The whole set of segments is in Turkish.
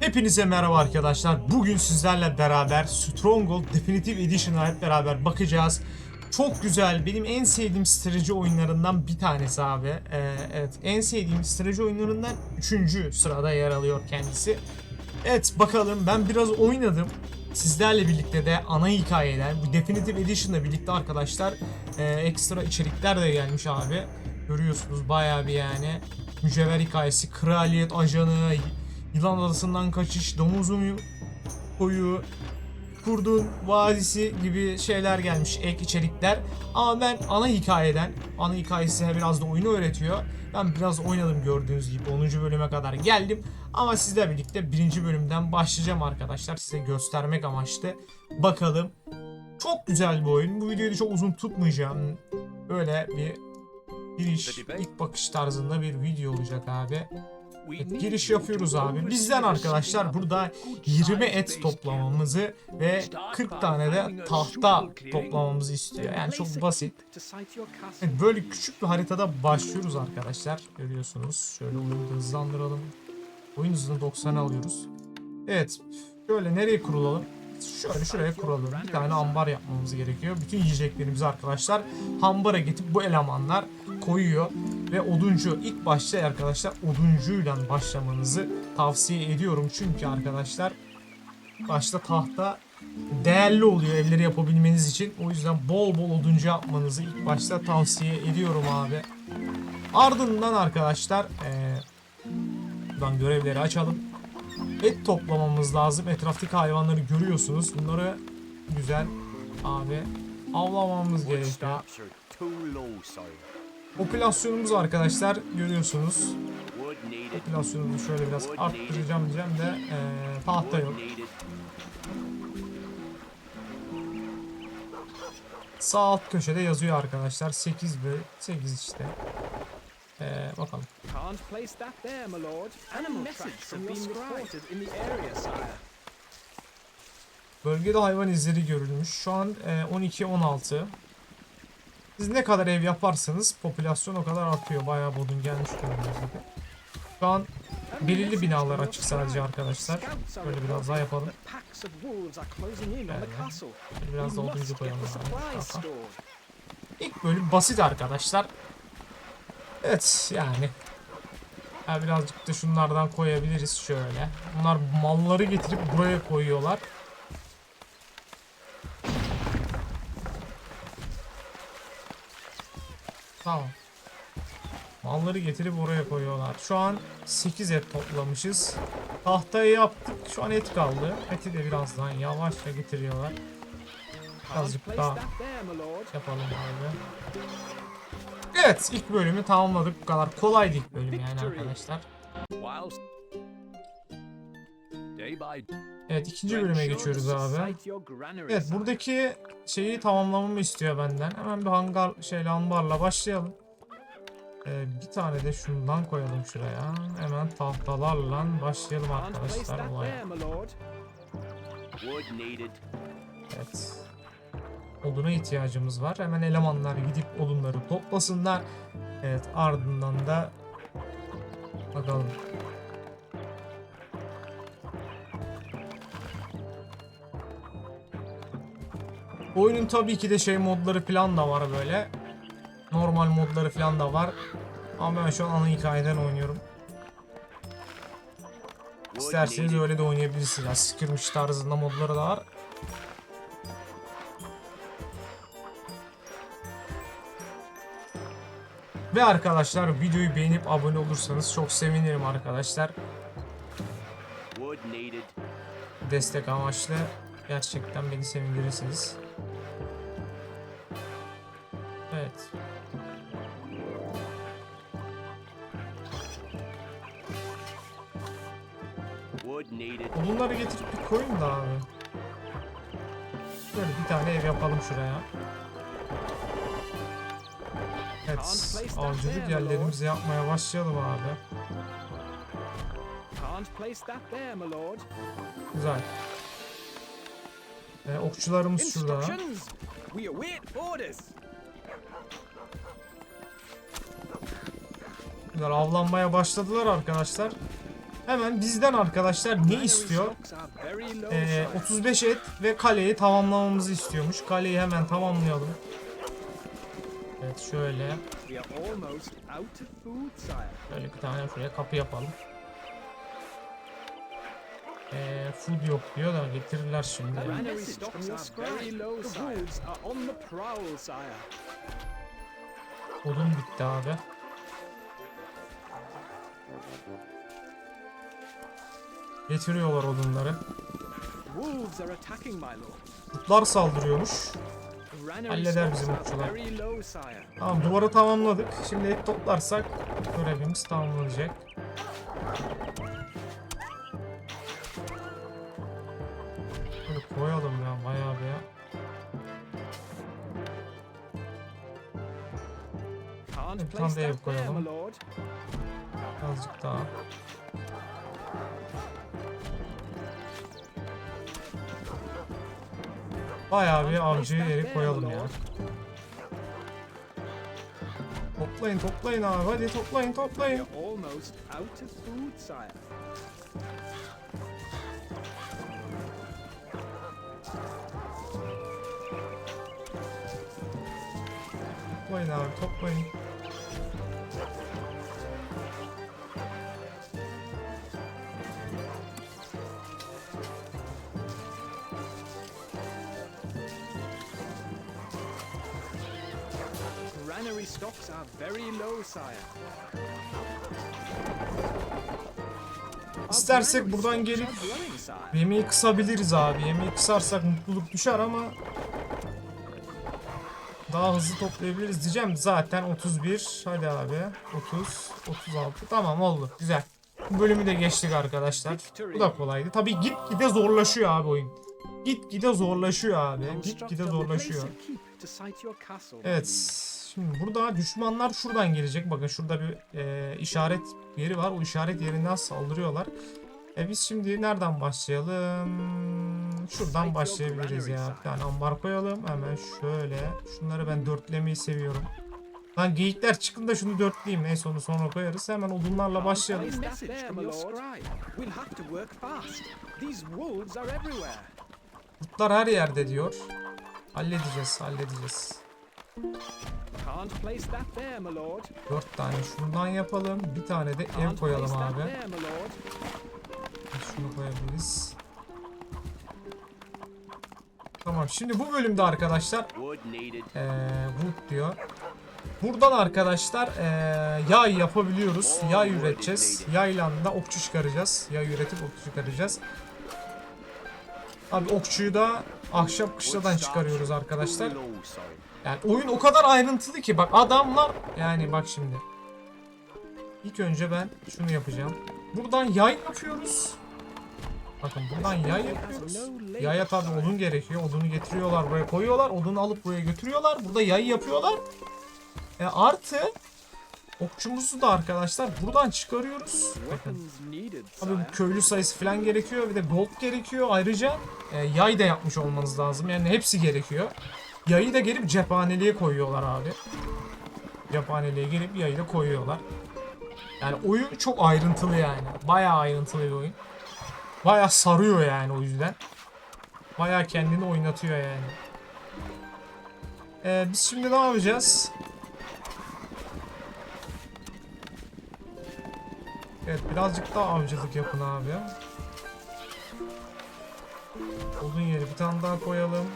Hepinize merhaba arkadaşlar. Bugün sizlerle beraber Stronghold Definitive Edition'a hep beraber bakacağız. Çok güzel. Benim en sevdiğim strateji oyunlarından bir tanesi abi. Ee, evet, en sevdiğim strateji oyunlarından 3. sırada yer alıyor kendisi. Evet, bakalım. Ben biraz oynadım. Sizlerle birlikte de ana hikayeler, bu Definitive Edition'la birlikte arkadaşlar e, ekstra içerikler de gelmiş abi. Görüyorsunuz bayağı bir yani. Mücevher hikayesi, kraliyet ajanı, Yılan Adası'ndan kaçış, domuzun koyu, kurdun vadisi gibi şeyler gelmiş ek içerikler. Ama ben ana hikayeden, ana hikayesi biraz da oyunu öğretiyor. Ben biraz oynadım gördüğünüz gibi 10. bölüme kadar geldim. Ama sizle birlikte birinci bölümden başlayacağım arkadaşlar. Size göstermek amaçlı. Bakalım. Çok güzel bir oyun. Bu videoyu da çok uzun tutmayacağım. Böyle bir giriş, ilk bakış tarzında bir video olacak abi. Giriş yapıyoruz abi. Bizden arkadaşlar burada 20 et toplamamızı ve 40 tane de tahta toplamamızı istiyor. Yani çok basit. Böyle küçük bir haritada başlıyoruz arkadaşlar. Görüyorsunuz. Şöyle oyunu hızlandıralım. Oyun hızını 90'a alıyoruz. Evet. Şöyle nereye kurulalım? Şöyle şuraya kuralım. Bir tane ambar yapmamız gerekiyor. Bütün yiyeceklerimizi arkadaşlar hambara getirip bu elemanlar koyuyor. Ve oduncu ilk başta arkadaşlar oduncuyla başlamanızı tavsiye ediyorum. Çünkü arkadaşlar başta tahta değerli oluyor evleri yapabilmeniz için. O yüzden bol bol oduncu yapmanızı ilk başta tavsiye ediyorum abi. Ardından arkadaşlar eee buradan görevleri açalım. Et toplamamız lazım. Etraftaki hayvanları görüyorsunuz. Bunları güzel abi avlamamız gerekiyor. Popülasyonumuz arkadaşlar görüyorsunuz. Popülasyonumuzu şöyle biraz arttıracağım diyeceğim de eee, tahta yok. Sağ alt köşede yazıyor arkadaşlar. 8 ve 8 işte. Eee, bakalım. Can't place that there, my lord. Animal tracks have been reported in the area, sire. Bölgede hayvan izleri görülmüş. Şu an e, 12-16. Siz ne kadar ev yaparsanız popülasyon o kadar artıyor. Bayağı bodun gelmiş durumda. Şu an belirli binalar açık sadece arkadaşlar. Böyle biraz daha yapalım. Castle. Şöyle Biraz da oduncu koyalım. abi. İlk bölüm basit arkadaşlar. Evet yani. Ha, birazcık da şunlardan koyabiliriz şöyle. Bunlar malları getirip buraya koyuyorlar. Tamam. Malları getirip oraya koyuyorlar. Şu an 8 et toplamışız. Tahtayı yaptık. Şu an et kaldı. Eti de birazdan yavaşça getiriyorlar. Birazcık daha yapalım abi. Evet ilk bölümü tamamladık. Bu kadar kolaydı ilk bölüm yani arkadaşlar. Evet ikinci bölüme geçiyoruz abi. Evet buradaki şeyi tamamlamamı istiyor benden. Hemen bir hangar şeyle ambarla başlayalım. Ee, bir tane de şundan koyalım şuraya. Hemen tahtalarla başlayalım arkadaşlar olaya. Evet. Oduna ihtiyacımız var. Hemen elemanlar gidip odunları toplasınlar. Evet ardından da bakalım. Oyunun tabii ki de şey modları falan da var böyle. Normal modları falan da var. Ama ben şu an ana hikayeden oynuyorum. İsterseniz öyle de oynayabilirsiniz. Yani tarzında modları da var. Ve arkadaşlar videoyu beğenip abone olursanız çok sevinirim arkadaşlar. Destek amaçlı gerçekten beni sevindirirsiniz. Evet. Odunları getirip bir koyun da abi. Böyle bir tane ev yapalım şuraya. Evet, avcılık yerlerimizi yapmaya başlayalım abi. Güzel. Ee, okçularımız şurada. Güzel avlanmaya başladılar arkadaşlar. Hemen bizden arkadaşlar ne istiyor? Ee, sire. 35 et ve kaleyi tamamlamamızı istiyormuş. Kaleyi hemen tamamlayalım. Evet şöyle. Böyle bir tane şuraya kapı yapalım. Ee, food yok diyor da getirirler şimdi. Odun bitti abi. Getiriyorlar odunları. Kurtlar saldırıyormuş. Halleder bizim okçular. Tamam duvarı tamamladık. Şimdi et toplarsak görevimiz tamamlanacak. Böyle koyalım ya bayağı bir ya. Bir tane de ev koyalım. Azıcık daha. Bayağı bir avcı yeri koyalım ya. Toplayın toplayın abi hadi toplayın toplayın. Toplayın abi toplayın. İstersek buradan gelip sire. Yemeği kısabiliriz abi. Yemeği kısarsak mutluluk düşer ama daha hızlı toplayabiliriz diyeceğim. Zaten 31. Hadi abi. 30, 36. Tamam oldu. Güzel. Bu bölümü de geçtik arkadaşlar. Bu da kolaydı. Tabii gitgide zorlaşıyor abi oyun. Gitgide zorlaşıyor abi. Gitgide a zorlaşıyor. Evet. Şimdi burada düşmanlar şuradan gelecek. Bakın şurada bir e, işaret yeri var. O işaret yerinden saldırıyorlar. E biz şimdi nereden başlayalım? Şuradan başlayabiliriz ya. Bir tane ambar koyalım. Hemen şöyle. Şunları ben dörtlemeyi seviyorum. Lan geyikler çıkın da şunu dörtleyeyim. Neyse onu sonra koyarız. Hemen odunlarla başlayalım. Kurtlar her yerde diyor. Halledeceğiz, halledeceğiz. Can't place that there, my lord. Dört tane şundan yapalım. Bir tane de ev koyalım abi. there, my lord. Şunu koyabiliriz. Tamam şimdi bu bölümde arkadaşlar Wood needed. eee wood diyor. Buradan arkadaşlar eee yay yapabiliyoruz. Yay üreteceğiz. Yayla da okçu çıkaracağız. Yay üretip okçu çıkaracağız. Abi okçuyu da ahşap kışladan çıkarıyoruz arkadaşlar. Yani oyun o kadar ayrıntılı ki bak adamlar yani bak şimdi. İlk önce ben şunu yapacağım. Buradan yay yapıyoruz. Bakın buradan yay yapıyoruz. Yaya tabi odun gerekiyor. Odunu getiriyorlar buraya koyuyorlar. Odunu alıp buraya götürüyorlar. Burada yay yapıyorlar. E artı okçumuzu da arkadaşlar buradan çıkarıyoruz. Bakın. Sire. bu köylü sayısı falan gerekiyor. Bir de gold gerekiyor. Ayrıca e, yay da yapmış olmanız lazım. Yani hepsi gerekiyor. Yayı da gelip cephaneliğe koyuyorlar abi. Cephaneliğe gelip yayı da koyuyorlar. Yani oyun çok ayrıntılı yani. Bayağı ayrıntılı bir oyun. Bayağı sarıyor yani o yüzden. Bayağı kendini oynatıyor yani. E, biz şimdi ne yapacağız? Evet birazcık daha avcılık yapın abi. Odun yeri bir tane daha koyalım.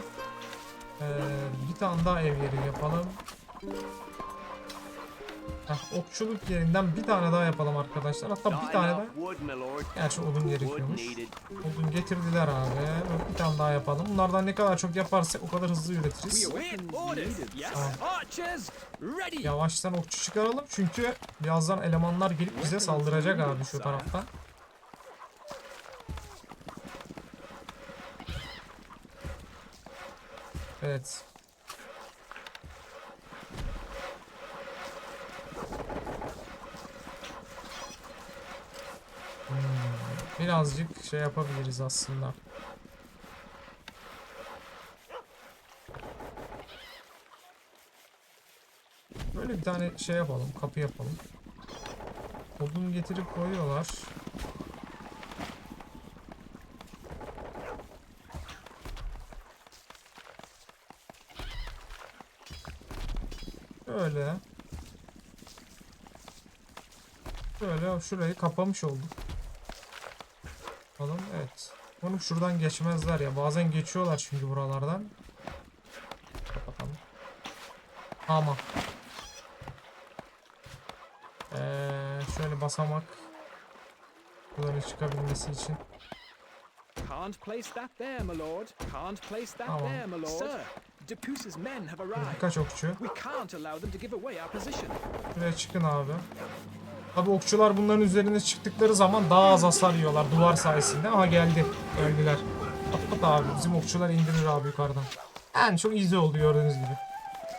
Ee, bir tane daha ev yeri yapalım. Heh, okçuluk yerinden bir tane daha yapalım arkadaşlar. Hatta bir tane daha. Gerçi odun gerekiyormuş. Odun getirdiler abi. Bir tane daha yapalım. Bunlardan ne kadar çok yaparsak o kadar hızlı üretiriz. Yavaştan okçu çıkaralım çünkü birazdan elemanlar gelip bize saldıracak abi şu taraftan. Evet. Hmm, birazcık şey yapabiliriz aslında. Böyle bir tane şey yapalım, kapı yapalım. Odun getirip koyuyorlar. Şöyle. Şöyle şurayı kapamış olduk. Bakalım evet. Umarım şuradan geçmezler ya. Bazen geçiyorlar çünkü buralardan. Kapatalım. Tamam. Ee, şöyle basamak. Buralara çıkabilmesi için. Can't place that there, my lord. Can't place that Tamam. there, my lord. Sir, Depuce's men have Şöyle arrived. birkaç okçu. We can't allow them to give away our position. Şuraya çıkın abi. Tabi okçular bunların üzerine çıktıkları zaman daha az hasar yiyorlar duvar sayesinde. Aha geldi. Öldüler. At at abi. Bizim okçular indirir abi yukarıdan. Yani çok easy oldu gördüğünüz gibi.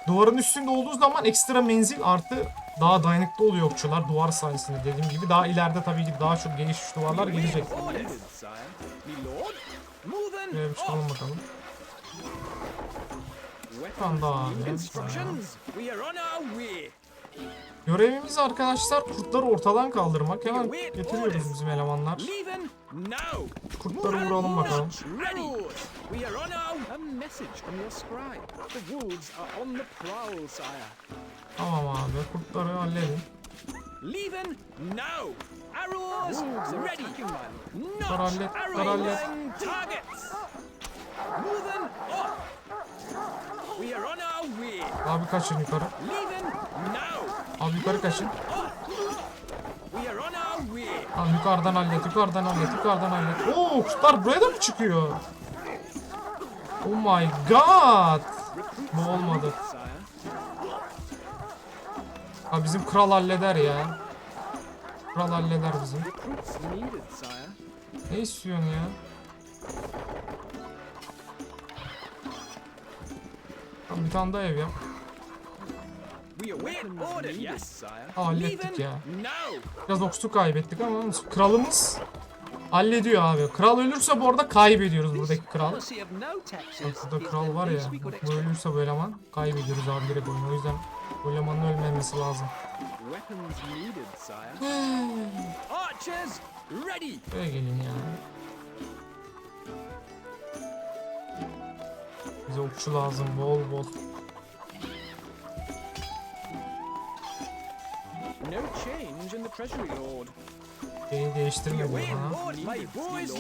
Duvarın üstünde olduğu zaman ekstra menzil artı daha dayanıklı oluyor okçular duvar sayesinde dediğim gibi. Daha ileride tabii ki daha çok geniş duvarlar gelecek. Şuraya bir çıkalım bakalım. Weapons daha abi. needed. Instructions. We are on our way. Görevimiz arkadaşlar kurtları ortadan kaldırmak. Hemen getiriyoruz bizim elemanlar. Kurtları vuralım bakalım. Tamam abi kurtları halledin. Leaving now. Arrows ready. Not arrows targets. Moving up. We are on our way. Abi kaçın yukarı. Abi yukarı kaçın. We are on our way. Abi yukarıdan hallet, yukarıdan hallet, yukarıdan hallet. Oo kuşlar buraya da mı çıkıyor? Oh my god. Bu olmadı. Ha bizim kral halleder ya. Kral halleder bizim. Ne istiyorsun ya? Tamam bir tane daha ev yap. Aa, hallettik ya. Biraz okçu kaybettik ama kralımız hallediyor abi. Kral ölürse bu arada kaybediyoruz buradaki kral. Bak burada kral var ya. bu ölürse bu eleman kaybediyoruz abi direkt oyunu. O yüzden bu elemanın ölmemesi lazım. Weapons needed, sire. Archers ready. Buraya gelin ya. Bize okçu lazım bol bol. No change in the treasury, lord. Beni We değiştirmedi await bana. orders. My boys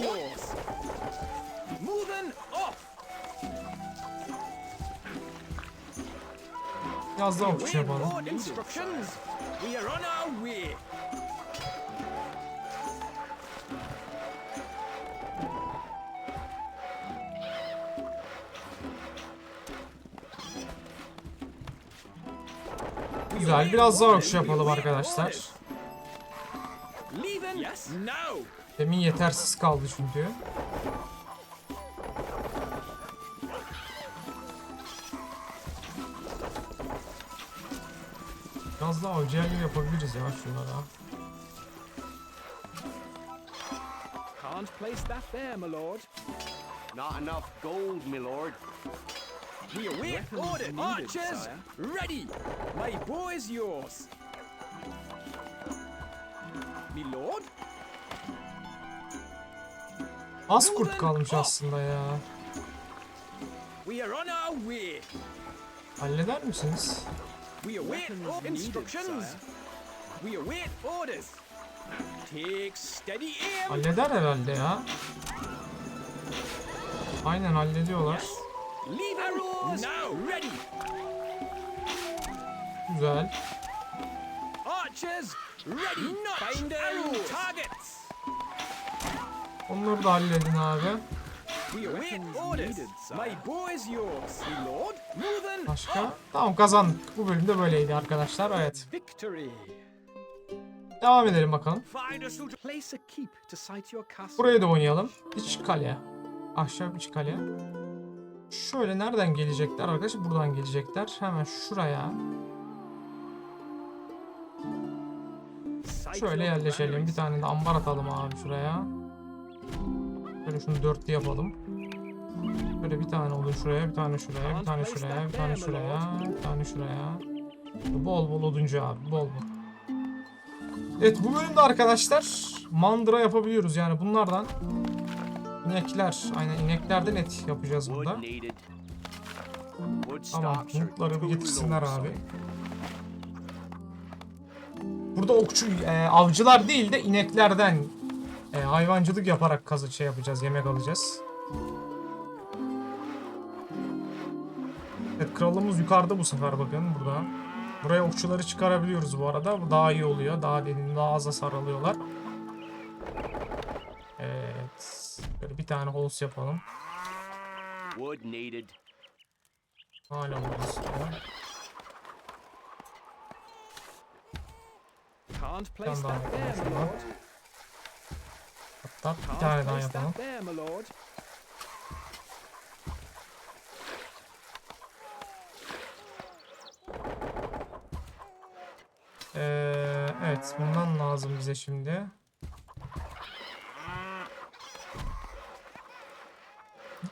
Güzel biraz daha okçu yapalım arkadaşlar. Demin yetersiz kaldı çünkü. Biraz daha ocağı gibi yapabiliriz ya şunlara. Can't place that there, my lord. Not enough gold, my lord. We await order. Archers sire. ready. My boys yours. My lord. Az kurt kalmış aslında ya. We are on our way. Halleder misiniz? We await instructions. We await orders. Take steady aim. Halleder herhalde ya. Aynen hallediyorlar. Leave arrows now. Ready. Güzel. Archers ready. Not Find arrows. targets. Onları da halledin abi. Başka? Tamam kazandık. Bu bölümde böyleydi arkadaşlar. Evet. Victory. Devam edelim bakalım. Find a suit. Place a keep to site your castle. Burayı da oynayalım. İç kale. Aşağı iç kale. Şöyle nereden gelecekler arkadaşlar? Buradan gelecekler. Hemen şuraya. Şöyle yerleşelim. Bir tane de ambar atalım abi şuraya. Şöyle şunu dörtlü yapalım. Böyle bir tane odun şuraya, bir tane şuraya, bir tane şuraya, bir tane şuraya, bir tane şuraya. Bol bol oduncu abi, bol bol. Evet bu bölümde arkadaşlar mandıra yapabiliyoruz yani bunlardan inekler, aynen ineklerden et yapacağız burada. Tamam, mutları bir getirsinler abi. Burada okçu e, avcılar değil de ineklerden e, hayvancılık yaparak kazı şey yapacağız, yemek alacağız. Evet kralımız yukarıda bu sefer bakın burada. Buraya okçuları çıkarabiliyoruz bu arada. Bu daha iyi oluyor. Daha derin, daha az hasar alıyorlar. Evet. Böyle bir tane house yapalım. Wood needed. Hala burası. Can't place daha that there, yapalım my lord. Hatta bir tane daha yapalım. Ee, evet bundan lazım bize şimdi.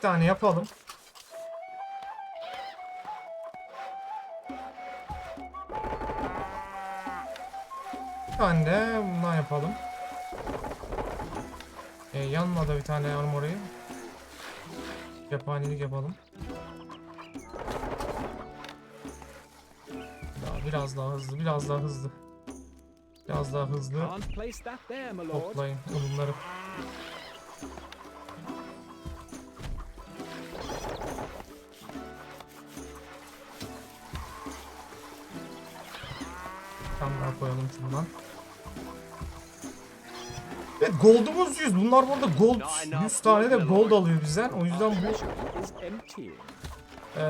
Tane yapalım. Bir tane de bundan yapalım. Ee, yanına da bir tane armory. Cephanelik yapalım. Daha biraz daha hızlı, biraz daha hızlı. Biraz daha hızlı. Toplayın odunları. Gold'umuz 100. Bunlar burada gold 100 tane de gold alıyor bizden. O yüzden bu eee,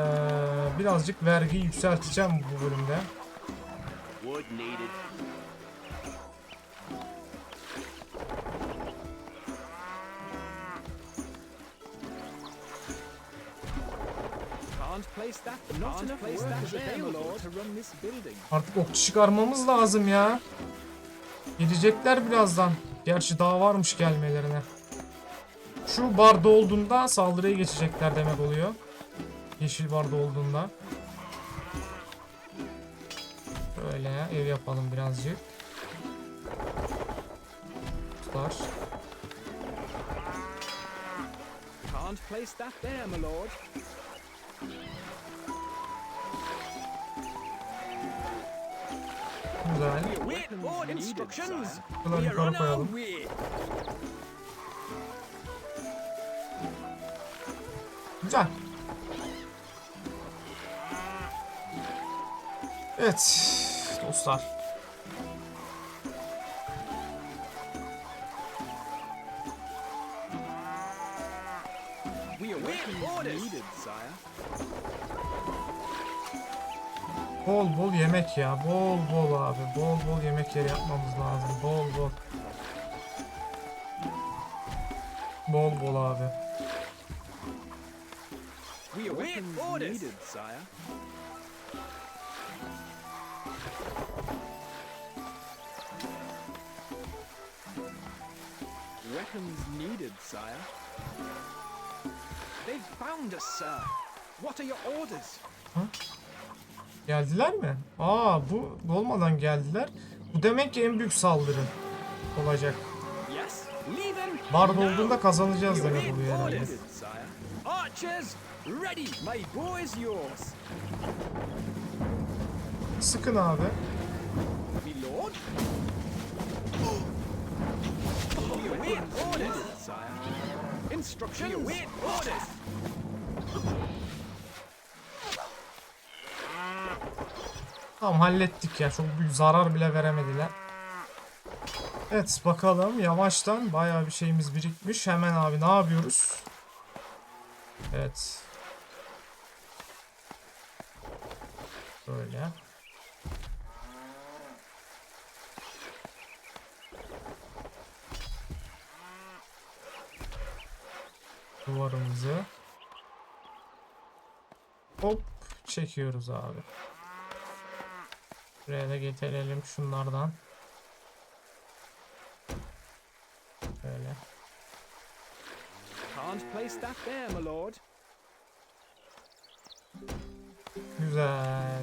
birazcık vergi yükselteceğim bu bölümde. Artık okçu çıkarmamız lazım ya. Gelecekler birazdan. Gerçi daha varmış gelmelerine. Şu barda olduğunda saldırıya geçecekler demek oluyor. Yeşil barda olduğunda. Böyle ev yapalım birazcık. Tutar. Can't place that there, my lord. Güzel. Bunları yukarı koyalım. Güzel. Evet dostlar. Bol bol yemek ya. Bol bol abi. Bol bol yemek yeri yapmamız lazım. Bol bol. Bol bol abi. Weapons needed, sire. They've found us, sir. What are your orders? Geldiler mi? Aa bu olmadan geldiler. Bu demek ki en büyük saldırı olacak. Now. olduğunda kazanacağız demek oluyor herhalde. orders, sire. Archers, ready. My bow is yours. Sıkın abi. Me lord. We await orders, sire. Instructions. We await orders. Tamam hallettik ya. Çok büyük zarar bile veremediler. Evet bakalım yavaştan bayağı bir şeyimiz birikmiş. Hemen abi ne yapıyoruz? Evet. Böyle. Duvarımızı. Hop çekiyoruz abi. Buraya da getirelim şunlardan. Böyle. Can't place that there, my lord. Güzel.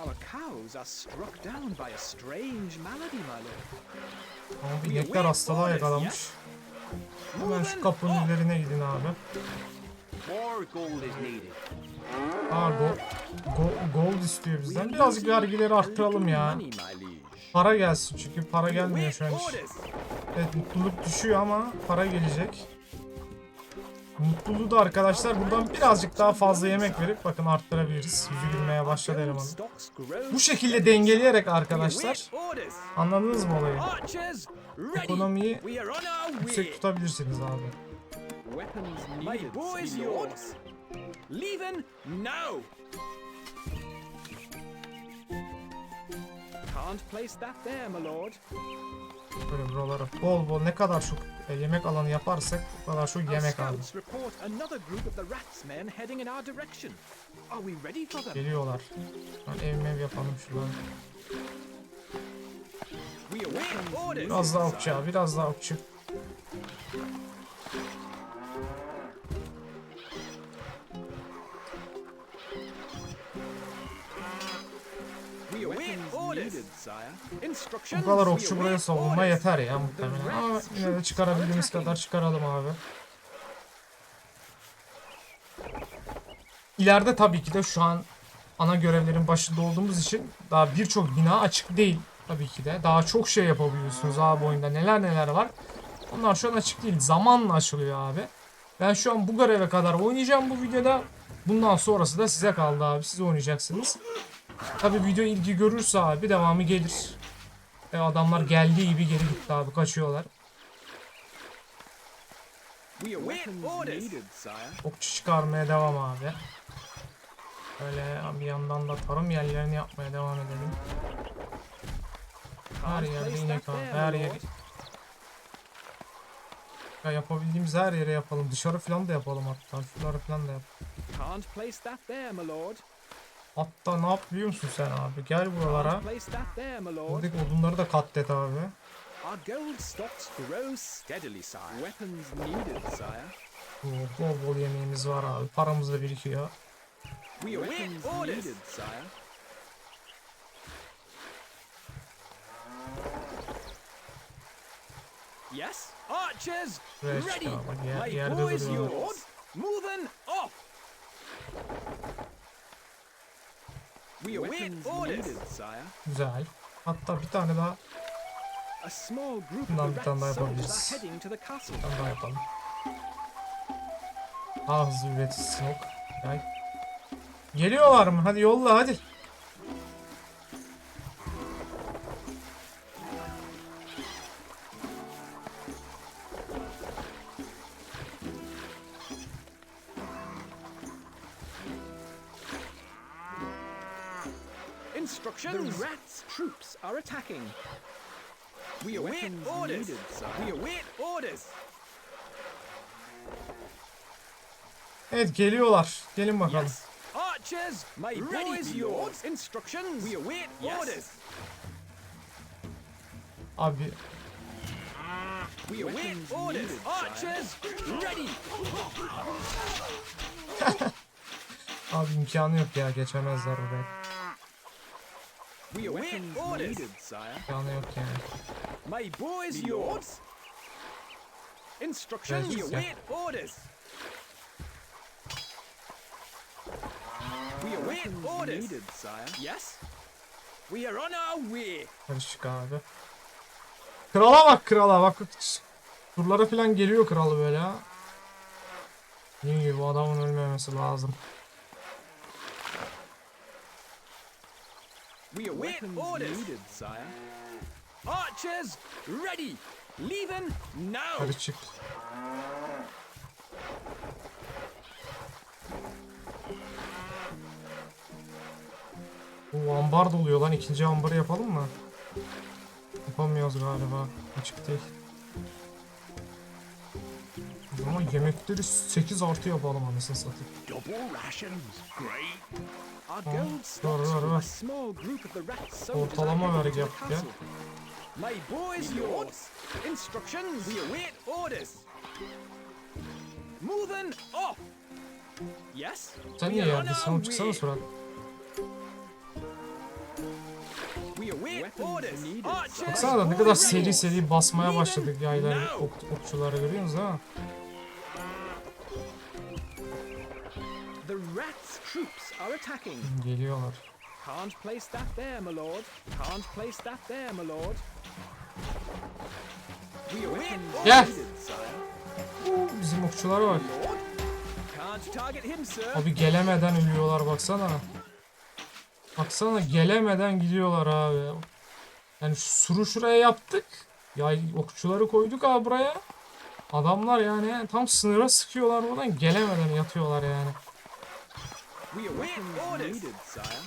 Our cows are struck down by a strange malady, my lord. Ama inekler hastalığa yakalanmış. Hemen şu kapının üzerine gidin abi. More gold is needed. Aa go, go- gold istiyor bizden. Birazcık vergileri arttıralım ya. Para gelsin çünkü para gelmiyor şu an. Evet mutluluk düşüyor ama para gelecek. Mutluluğu da arkadaşlar buradan birazcık daha fazla yemek verip bakın arttırabiliriz. Yüzü gülmeye başladı elemanın. Bu şekilde dengeleyerek arkadaşlar anladınız mı olayı? Ekonomiyi yüksek tutabilirsiniz abi. Leaving now. Can't place that there, my lord. Böyle buralara bol bol ne kadar çok e, yemek alanı yaparsak o kadar çok yemek them? Geliyorlar. Ben ev mev yapalım şuradan. Biraz daha okçu abi biraz daha okçu. Bu kadar okçu buraya savunma yeter ya muhtemelen. Ama yine de çıkarabildiğimiz kadar çıkaralım abi. İleride tabii ki de şu an ana görevlerin başında olduğumuz için daha birçok bina açık değil tabii ki de. Daha çok şey yapabiliyorsunuz abi oyunda. Neler neler var. Onlar şu an açık değil. Zamanla açılıyor abi. Ben şu an bu göreve kadar oynayacağım bu videoda. Bundan sonrası da size kaldı abi. Siz oynayacaksınız. Tabii video ilgi görürse abi devamı gelir. E adamlar geldiği gibi geri gitti abi kaçıyorlar. Okçu çıkarmaya devam abi. Böyle bir yandan da tarım yerlerini yapmaya devam edelim. Her yerde inek abi her lord. Ya yapabildiğimiz her yere yapalım. Dışarı falan da yapalım hatta. Şuraları falan da yap. Hatta ne yap biliyor musun sen abi? Gel buralara. Buradaki odunları da katlet abi. Our gold stocks grow steadily, sire. Weapons needed, sire. Oo, Bol bol yemeğimiz var abi. Paramız da birikiyor. We await Weapons orders. needed, sire. Yes. Archers, ready. My boys yours. Moving off. We await Weapons orders. needed, sire. Güzel. Hatta bir tane daha A small group Bundan bir tane daha yapabiliriz. are heading to the castle. Bir tane daha yapalım. Daha hızlı üretilsin ok. Gel. Geliyorlar mı? Hadi yolla hadi. Are attacking. We await Weapons orders. needed. We await orders. Evet geliyorlar. Gelin bakalım. Yes. Archers, my boys yours. Instructions. We await orders. Abi We await orders. Archers, ready. abi imkanı yok ya geçemezler oraya. We await orders. needed, sire. İmkanı yok yani. My boys Me yours. Instructions. We await orders. We await orders. needed, sire. Yes. We are on our way. Karışık abi. Krala bak krala bak. Turlara falan geliyor kralı böyle ha. Dediğim gibi bu adamın ölmemesi lazım. We await orders. needed, sire. Archers, ready. Leaving now. Karışık. Bu ambar doluyor lan. ikinci ambarı yapalım mı? Yapamıyoruz galiba. Açık değil. Ama yemekleri 8 artı yapalım anasını satayım. Ver, ver, ver. Ortalama vergi yaptık ya. My boys yours. Instructions. We await orders. Moving off. Yes. Sen niye our Oğlum çıksana surat. Baksana da ne kadar seri seri basmaya başladık yayları, ok, okçuları görüyorsunuz değil attacking. Geliyorlar. Can't place that there, my lord. Can't place that there, my lord. Gel. Oo, Bizim okçulara bak. Abi gelemeden ölüyorlar baksana. Baksana gelemeden gidiyorlar abi. Yani şu suru şuraya yaptık. Ya okçuları koyduk abi buraya. Adamlar yani tam sınıra sıkıyorlar buradan gelemeden yatıyorlar yani. We await orders. Needed, sire.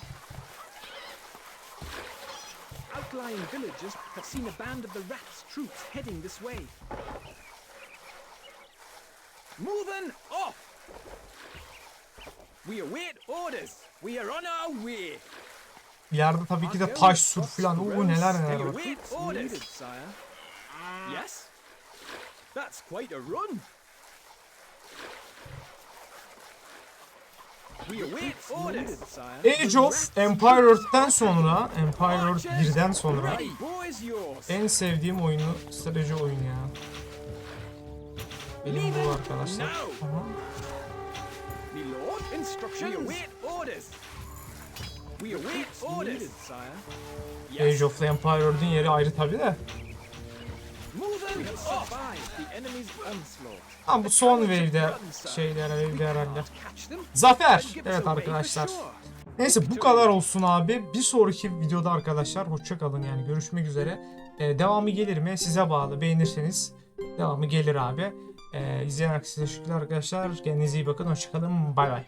Outlying villagers have seen a band of the rats' troops heading this way. Moving off. We await orders. We are on our way. İleride tabii ki de taş sur falan. Oo neler neler We var. await orders. Sire. Yes. That's quite a run. Age of Empire sonra, Empire Earth 1'den sonra en sevdiğim oyunu strateji oyunu ya. Benim bu arkadaşlar. Aha. Age of the yeri ayrı tabii de. Ama bu son wave'de şeyler wave'de herhalde. Zafer. Evet arkadaşlar. Neyse bu kadar olsun abi. Bir sonraki videoda arkadaşlar hoşça kalın yani görüşmek üzere. Ee, devamı gelir mi? Size bağlı. Beğenirseniz devamı gelir abi. Ee, izleyen herkese teşekkürler arkadaşlar. Kendinize iyi bakın. Hoşça kalın. Bay bay.